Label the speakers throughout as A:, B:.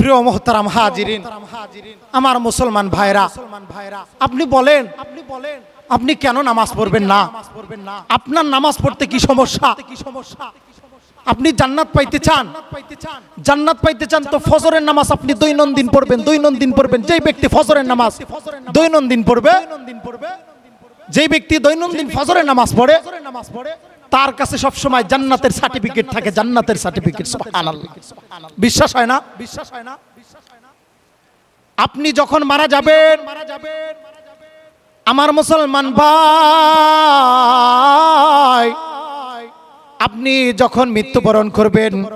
A: প্রিয় মোহতারাম হাজিরিন, আমার মুসলমান ভাইরা, আপনি বলেন আপনি বলেন আপনি কেন নামাজ পড়বেন না? আপনার নামাজ পড়তে কি সমস্যা কি সমস্যা? আপনি জান্নাত পাইতে চান? জান্নাত পাইতে চান তো ফজরের নামাজ আপনি দৈনন্দিন পড়বেন দৈনন্দিন পড়বেন। যেই ব্যক্তি ফজরের নামাজ দৈনন্দিন পড়বে, যেই ব্যক্তি দৈনন্দিন ফজরের নামাজ পড়ে তার কাছে সব সময় জান্নাতের সার্টিফিকেট থাকে জান্নাতের সার্টিফিকেট সুবহানাল্লাহ। বিশ্বাস হয় না? বিশ্বাস হয় না? বিশ্বাস হয় না? আপনি যখন মারা যাবেন মারা যাবেন আমার মুসলমান ভাই আপনি যখন মৃত্যুবরণ করবেন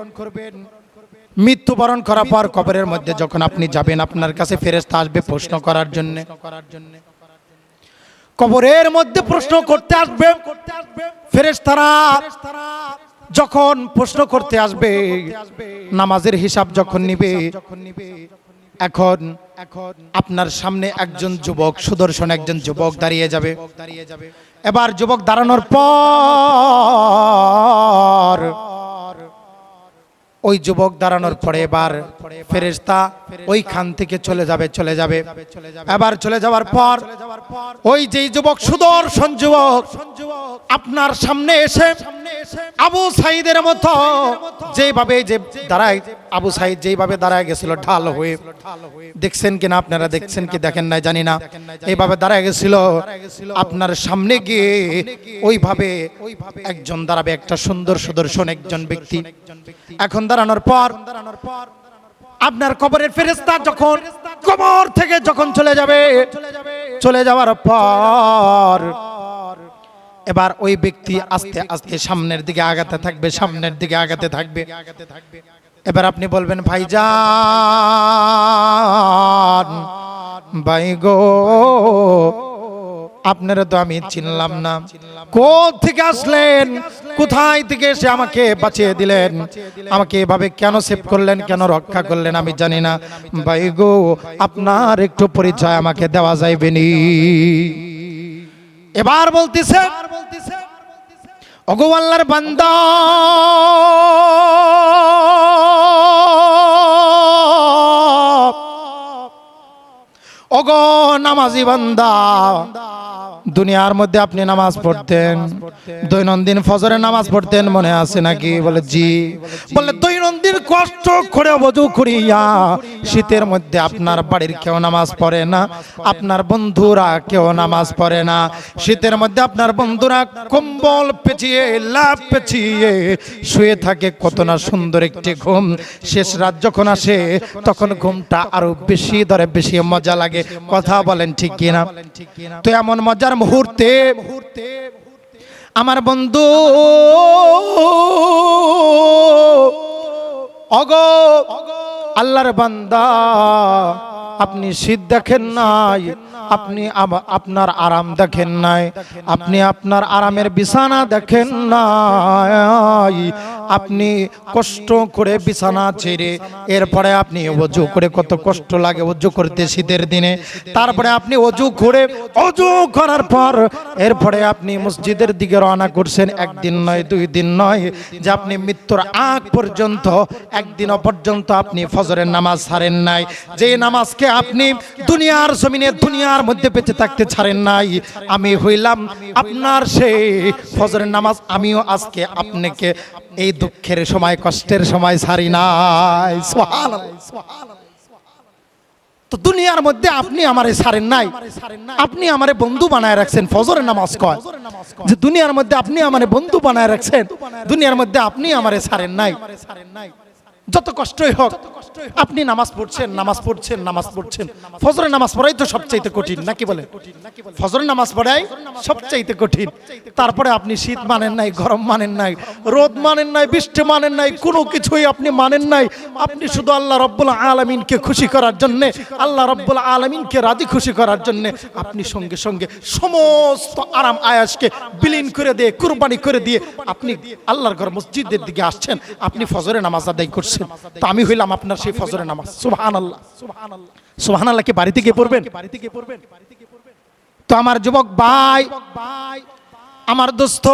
A: মৃত্যুবরণ করার পর কবরের মধ্যে যখন আপনি যাবেন আপনার কাছে ফেরেশতা আসবে প্রশ্ন করার জন্য। করার জন্য। কবরের মধ্যে প্রশ্ন করতে আসবে। করতে আসবে। ফেরেশতারা যখন প্রশ্ন করতে আসবে, নামাজের হিসাব যখন নিবে, এখন এখন আপনার সামনে একজন যুবক, সুদর্শন একজন যুবক দাঁড়িয়ে যাবে। এবার যুবক দাঁড়ানোর পর ওই যুবক দাঁড়ানোর পরে এবার ফেরেশতা ওইখান থেকে চলে যাবে চলে যাবে। এবার চলে যাওয়ার পর ওই যে যুবক সুদর্শন যুবক আপনার সামনে এসে আবু সাইদের মতো যেভাবে যে দাঁড়ায় আবু সাইদ যেইভাবে দাঁড়ায় গেছিল, ঢাল হয়ে। দেখছেন কিনা আপনারা, দেখছেন কি দেখেন নাই, জানি না। এইভাবে দাঁড়ায় গেছিল, আপনার সামনে গিয়ে ওইভাবে একজন দাঁড়াবে, একটা সুন্দর সুদর্শন একজন ব্যক্তি। এখন দাঁড়ানোর পর, আপনার কবরের ফেরেস্তা যখন কবর থেকে যখন চলে যাবে, চলে যাওয়ার পর এবার ওই ব্যক্তি আস্তে আস্তে সামনের দিকে আগাতে থাকবে, সামনের দিকে আগাতে থাকবে। এবার আপনি বলবেন, ভাইজান, ভাই গো, আপনারা তো আমি চিনলাম না। কোথ থেকে আসলেন? কোথায় থেকে এসে আমাকে বাঁচিয়ে দিলেন? আমাকে এভাবে কেন সেভ করলেন? কেন রক্ষা করলেন? আমি জানি না। ভাই গো, আপনার একটু পরিচয় আমাকে দেওয়া যাইবে নি। এবার বলতেছে, ওগো আল্লাহর বান্দা ওগো নামাজি বান্দা, দুনিয়ার মধ্যে আপনি নামাজ পড়তেন, দৈনন্দিন ফজরে নামাজ পড়তেন, মনে আছে নাকি? বলে, জি। বলে দৈনন্দিন কষ্ট করে বজু করিয়া শীতের মধ্যে আপনার বাড়ির কেউ নামাজ পড়ে না, আপনার বন্ধুরা কেউ নামাজ পড়ে না। শীতের মধ্যে আপনার বন্ধুরা কম্বল পেঁচিয়ে লাভ পেঁচিয়ে শুয়ে থাকে, কত না সুন্দর একটি ঘুম। শেষ রাত যখন আসে, তখন ঘুমটা আরও বেশি ধরে, বেশি মজা লাগে। কথা বলেন ঠিক কিনা? তো এমন মজার মুহূর্তে মুহূর্তে আমার বন্ধু অগ, আল্লাহর বান্দা, আপনি শীত দেখেন নাই, আপনি আপনার আরাম দেখেন নাই, আপনি আপনার আরামের বিছানা দেখেন নাই আপনি কষ্ট করে বিছানা ছেড়ে, এরপরে আপনি অজু করে কত কষ্ট লাগে অজু করতে শীতের দিনে। তারপরে আপনি অজু করে, অজু করার পর এরপরে আপনি মসজিদের দিকে রওনা করছেন। একদিন নয়, দুই দিন নয়, যে আপনি মৃত্যুর আগ পর্যন্ত একদিনও পর্যন্ত আপনি ফজরের নামাজ ছাড়েন নাই। যে নামাজকে আপনি দুনিয়ার জমিনে, দুনিয়ার মধ্যে বেঁচে থাকতে ছাড়েন নাই। আমি হইলাম আপনার সেই ফজরের নামাজ, আমিও আজকে আপনাকে এই দুঃখের সময়, কষ্টের সময় সারি নাই। তো দুনিয়ার মধ্যে আপনি আমারে সারেন নাই। আপনি আমারে বন্ধু বানায় রাখছেন। ফজরের নামাজ কয়? যে দুনিয়ার মধ্যে আপনি আমারে বন্ধু বানায় রাখছেন। দুনিয়ার মধ্যে আপনি আমারে সারেন নাই সারেন নাই। যত কষ্টই হোক, আপনি নামাজ পড়ছেন নামাজ পড়ছেন নামাজ পড়ছেন। ফজরের নামাজ পড়াই তো সবচাইতে কঠিন, নাকি বলে ফজরের নামাজ পড়াই সবচাইতে কঠিন। তারপরে আপনি শীত মানেন নাই, গরম মানেন নাই, রোদ মানেন নাই, বৃষ্টি মানেন নাই, কোনো কিছুই আপনি মানেন নাই। আপনি শুধু আল্লাহ রব্বুল আলমিনকে খুশি করার জন্য, আল্লাহ রব্বুল আলমিনকে রাজি খুশি করার জন্য আপনি সঙ্গে সঙ্গে সমস্ত আরাম আয়াসকে বিলীন করে দিয়ে, কুরবানি করে দিয়ে আপনি আল্লাহর ঘর মসজিদের দিকে আসছেন, আপনি ফজরের নামাজ আদায় করছেন। তো আমি হইলাম আপনার সেই ফজরে নামাজ। সুহান আল্লাহ সুহান আল্লাহ কি বাড়িতে গিয়ে পড়বেন? বাড়িতে গিয়ে পড়বেন। তো আমার যুবক ভাই আমার দোস্ত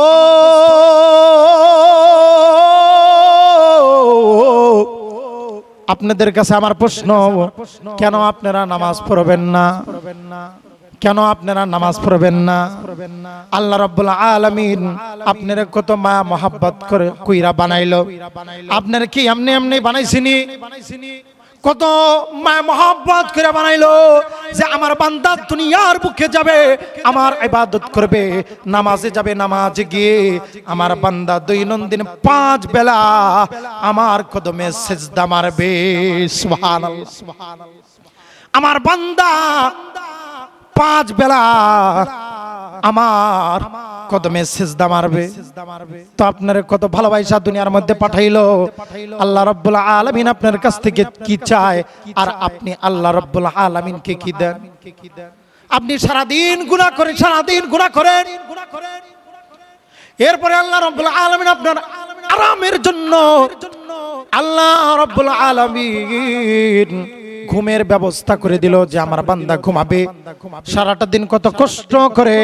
A: আপনাদের কাছে আমার প্রশ্ন কেন আপনারা নামাজ পড়বেন না? পড়বেন না? কেন আপনারা নামাজ পড়বেন না? আল্লাহ রাব্বুল আলামিন আপনারা কত মায়া মোহাব্বত করে কুইরা বানাইলো। আপনারা কি এমনি এমনি বানাইছিনি? কত মায়া মোহাব্বত করে বানাইলো যে আমার বান্দা দুনিয়ার বুকে যাবে, আমার ইবাদত করবে, নামাজে যাবে, নামাজে গিয়ে আমার বান্দা দৈনন্দিন পাঁচ বেলা আমার কদমে সেজদা মারবে। সুবহানাল্লাহ। আমার বান্দা পাঁচ বেলা আমার কদমে সেজদা মারবে। তো আপনার কত ভালোবাসা দুনিয়ার মধ্যে পাঠাইলো। আল্লাহ রব্বুল আলামিন আপনার কাছ থেকে কি চায়? আর আপনি আল্লাহ রব্বুল আলামিনকে কি দেন? আপনি সারাদিন গুনাহ করেন, সারাদিন গুনাহ করেন। এরপরে আল্লাহ রব্বুল আলামিন আপনার আরামের জন্য আল্লাহ রব্বুল আলামিন ঘুমের ব্যবস্থা করে দিল যে আমার বান্দা ঘুমাবে। সারাটা দিন কত কষ্ট করে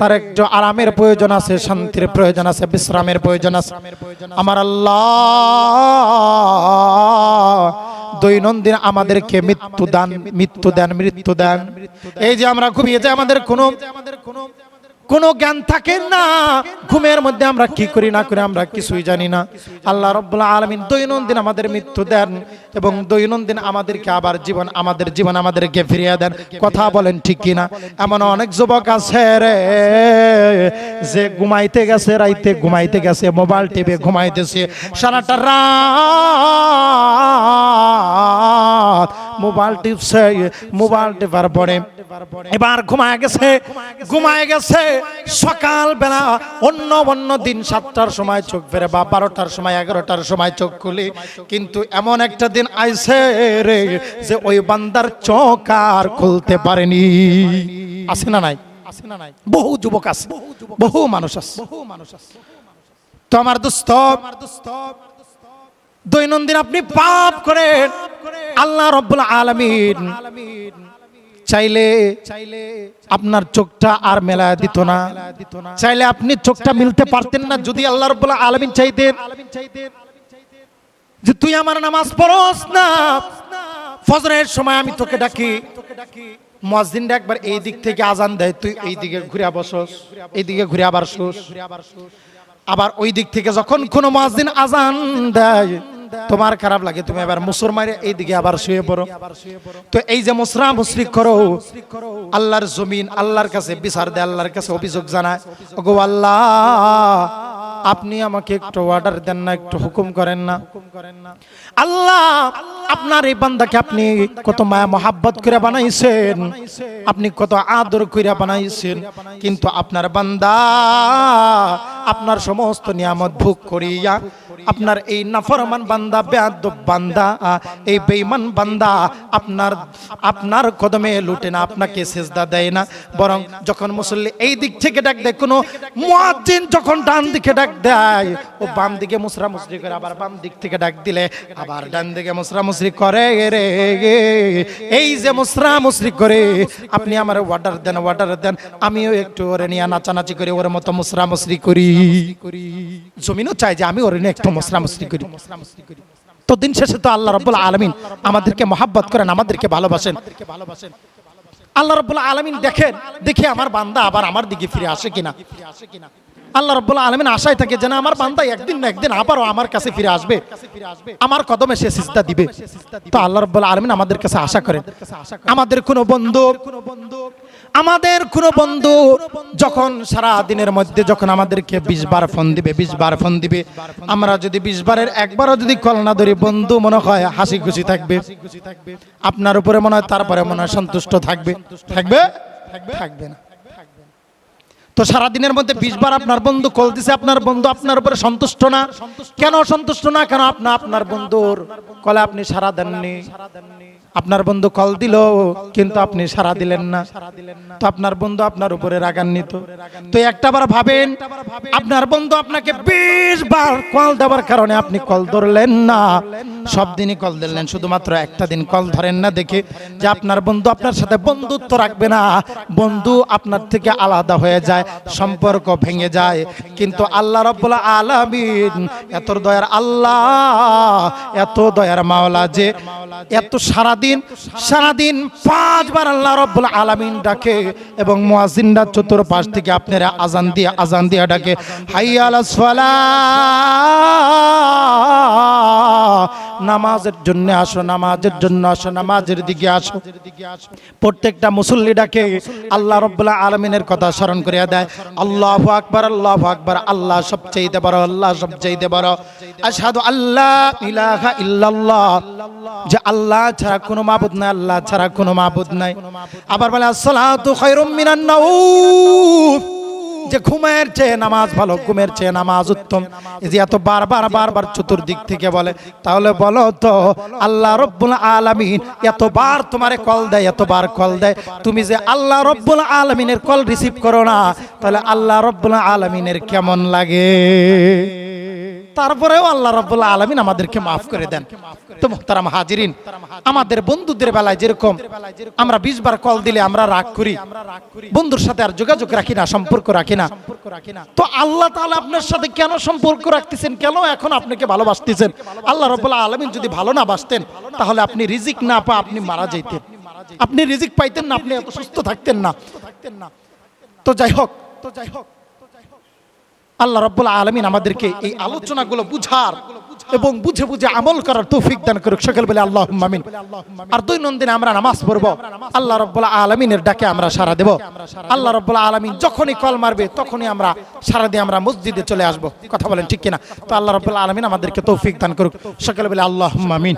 A: তার একটু আরামের প্রয়োজন আছে, শান্তির প্রয়োজন আছে, বিশ্রামের প্রয়োজন আছে। আমার আল্লাহ, দৈনন্দিন আমাদেরকে মৃত্যু দান, মৃত্যু দেন মৃত্যু দেন। এই যে আমরা ঘুমিয়ে যাই, আমাদের কোনো কোনো জ্ঞান থাকে না। ঘুমের মধ্যে আমরা কি করি, না করি, আমরা কিছুই জানি না। আল্লাহ রব্বুল্লাহ আলমিন দৈনন্দিন আমাদের মৃত্যু দেন এবং দৈনন্দিন আমাদেরকে আবার জীবন, আমাদের জীবন আমাদেরকে ফিরিয়ে দেন। কথা বলেন ঠিক কিনা? এমন অনেক যুবক আছে রে, যে ঘুমাইতে গেছে, রাইতে ঘুমাইতে গেছে, মোবাইল টিপে ঘুমাইতেছে। সারাটা রাত মোবাইল টিপছে, মোবাইল টিপার পরে। এবার ঘুমায় গেছে ঘুমায় গেছে। সকাল বেলা অন্য অন্য দিন সাতটার সময় চোখ ফেরে বা বারোটার সময়, এগারোটার সময় চোখ খুলি। কিন্তু এমন একটা দিন আইছে রে যে ওই বান্দার চোখ আর খুলতে পারেনি। আছে না নাই? আছে না নাই বহু যুবক আছে বহু মানুষ আছে, বহু মানুষ আছে। তো আমার দোস্ত দৈনন্দিন আপনি পাপ করেন। আল্লাহ রব্বুল আলামিন চাইলে চাইলে আপনার চোখটা আর মেলা দিত না। চাইলে আপনি চোখটা মিলতে পারতেন না, যদি আল্লাহ রব্বুল আলামিন চাইতেন। যে তুই আমার নামাজ পড়স না, ফজরের সময় আমি তোকে ডাকি। মসজিদটা একবার এই দিক থেকে আজান দেয়, তুই এই দিকে ঘুরে বসস, এই দিকে ঘুরে আবার শুস। আবার ওই দিক থেকে যখন কোনো মসজিদ আজান দেয় তোমার খারাপ লাগে, তুমি আবার মুসলমানের এই দিকে আবার শুয়ে পড়ো। তো এই যে মুসরা মুসরিক করো, আল্লাহর জমিন আল্লাহর কাছে, বিচার দেয় আল্লাহর কাছে অভিযোগ জানায়। ওগো আল্লাহ, আপনি আমাকে একটু অর্ডার দেন না, একটু হুকুম করেন না। আল্লাহ, আপনার এই বান্দাকে আপনি কত মায়া মহাব্বত করে বানাইছেন, আপনি কত আদর করে বানাইছেন, কিন্তু আপনার বান্দা, আপনার সমস্ত নিয়ামত ভোগ করিয়া আপনার এই নাফরমান বান্দা, বেয়াদব বান্দা, এই বেঈমান বান্দা আপনার আপনার কদমে লুটে না, আপনাকে সেজদা দেয় না। বরং যখন মুসল্লি এই দিক থেকে ডাক দেয়, কোনো মুয়াজ্জিন যখন ডান দিকে ডাক দেয়, ও বাম দিকে মুসরা মুসরি করে, আবার বাম দিক থেকে ডাক দিলে আবার ডান দিকে মুসরা মুসরি করে রে। এই যে মুসরা মুসরি করে, আপনি আমার অর্ডার দেন অর্ডার দেন, আমিও একটু ওরে নিয়ে নাচানাচি করে, ওর মতো মুসরা মুসরি করি। জমিনও চাই যে আমি ওরে নিয়ে একটু মুসরি করি। তো দিন শেষে তো আল্লাহ রব্বুল আলমিন আমাদেরকে মহাব্বত করেন আমাদেরকে ভালোবাসেন। আল্লাহ রব্বুল আলমিন দেখেন দেখে আমার বান্দা আবার আমার দিকে ফিরে আসে কিনা। আল্লাহ রব্বুল আলমিন আশায় থাকে যেন আমার বান্দা একদিন না একদিন আবারও আমার কাছে ফিরে আসবে আমার কদমে সে সিজদা দিবে। তো আল্লাহ রব্বুল আলমিন আমাদের কাছে আশা করেন আমাদের কোনো বন্ধু কোনো বন্ধু আমাদের কোনো বন্ধু যখন সারা দিনের মধ্যে যখন আমাদেরকে বিশ বার ফোন দিবে, বিশ বার ফোন দিবে, আমরা যদি বিশ বারের একবারও যদি কল না ধরি, বন্ধু মনে হয় হাসি খুশি থাকবে। আপনার উপরে মনে হয় তারপরে মনে হয় সন্তুষ্ট থাকবে। থাকবে? থাকবে না। তো সারা দিনের মধ্যে বিশ বার আপনার বন্ধু কল দিছে, আপনার বন্ধু আপনার উপরে সন্তুষ্ট না। কেন সন্তুষ্ট না? কেন আপনার আপনার বন্ধুর কলে আপনি সারা দেননি সারা দেননি? আপনার বন্ধু কল দিল, কিন্তু আপনি সারা দিলেন না। তো আপনার বন্ধু আপনার উপরে রাগান্বিত। তো একটা বার ভাবেন, আপনার বন্ধু আপনাকে বিশ বার কল দেওয়ার কারণে আপনি কল ধরলেন না। সব দিনই কল দিলেন শুধুমাত্র একটা দিন কল ধরেন না দেখে যে আপনার বন্ধু আপনার সাথে বন্ধুত্ব রাখবে না। বন্ধু আপনার থেকে আলাদা হয়ে যায়, সম্পর্ক ভেঙে যায়। কিন্তু আল্লাহ রব্বুল আলামিন, এত দয়ার আল্লাহ, এত দয়ার মাওলা যে, এত সারাদিন সারাদিন পাঁচবার আল্লাহ রব্বুল আলামিন ডাকে এবং মুয়াজিনরা চতুর্পাশ থেকে আপনারা আজান দিয়ে, আজান দিয়া ডাকে হাইয়া আলাস নামাজের জন্য আসো, নামাজের জন্য আসো, নামাজের দিকে আসো। প্রত্যেকটা মুসল্লি ডাকে আল্লাহ রব্বুল্লাহ আলমিনের কথা স্মরণ করিয়া দেয়। আল্লাহ আকবার আল্লাহ আকবার, আল্লাহ সবচেয়ে বড়, আল্লাহ সবচেয়ে বড়। আশহাদু আল্লাহ ইলাহা ইল্লাল্লাহ। যে আল্লাহ ছাড়া কোনো মাবুদ নাই, আল্লাহ ছাড়া কোনো মাবুদ নাই। আবার বলে, আসসালাতু খায়রুম মিনান নাউম যে ঘুমের চেয়ে নামাজ ভালো, ঘুমের চেয়ে নামাজ উত্তম। যে এত বারবার বারবার চতুর্দিক থেকে বলে, তাহলে বলো তো, আল্লাহ রব্বুল আলামিন এতবার তোমারে কল দেয়, এতবার কল দেয়। তুমি যে আল্লাহ রব্বুল আলামিনের কল রিসিভ করো না, তাহলে আল্লাহ রব্বুল আলামিনের কেমন লাগে? তারপরেও আল্লাহ রব্বুল আলমিন আমাদেরকে মাফ করে দেন। তো মোহতারাম হাজিরিন, আমাদের বন্ধুদের বেলায় যেরকম আমরা বিশ বার কল দিলে আমরা রাগ করি, বন্ধুর সাথে আর যোগাযোগ রাখি না, সম্পর্ক রাখি না। তো আল্লাহ তাহলে আপনার সাথে কেন সম্পর্ক রাখতেছেন, কেন এখন আপনাকে ভালোবাসতেছেন? আল্লাহ রব্বুল্লাহ আলমিন যদি ভালো না বাসতেন, তাহলে আপনি রিজিক না পা আপনি মারা যাইতেন। আপনি রিজিক পাইতেন না, আপনি এত সুস্থ থাকতেন না। তো যাই হোক তো যাই হোক আল্লাহ রব্বুল আলমিন আমাদেরকে এই আলোচনাগুলো বুঝার এবং বুঝে বুঝে আমল করার তৌফিক দান করুক। সকল বলে আল্লাহ মামিন আর দৈনন্দিন আমরা নামাজ পড়ব। আল্লাহ রব্বুল আলমিনের ডাকে আমরা সারা দেব। আল্লাহ রব্বুল আলমিন যখনই কল মারবে, তখনই আমরা সারা দিয়ে আমরা মসজিদে চলে আসব। কথা বলেন ঠিক কিনা? তো আল্লাহ রব্বুল আলমিন আমাদেরকে তৌফিক দান করুক। সকল বলে আল্লাহ মামিন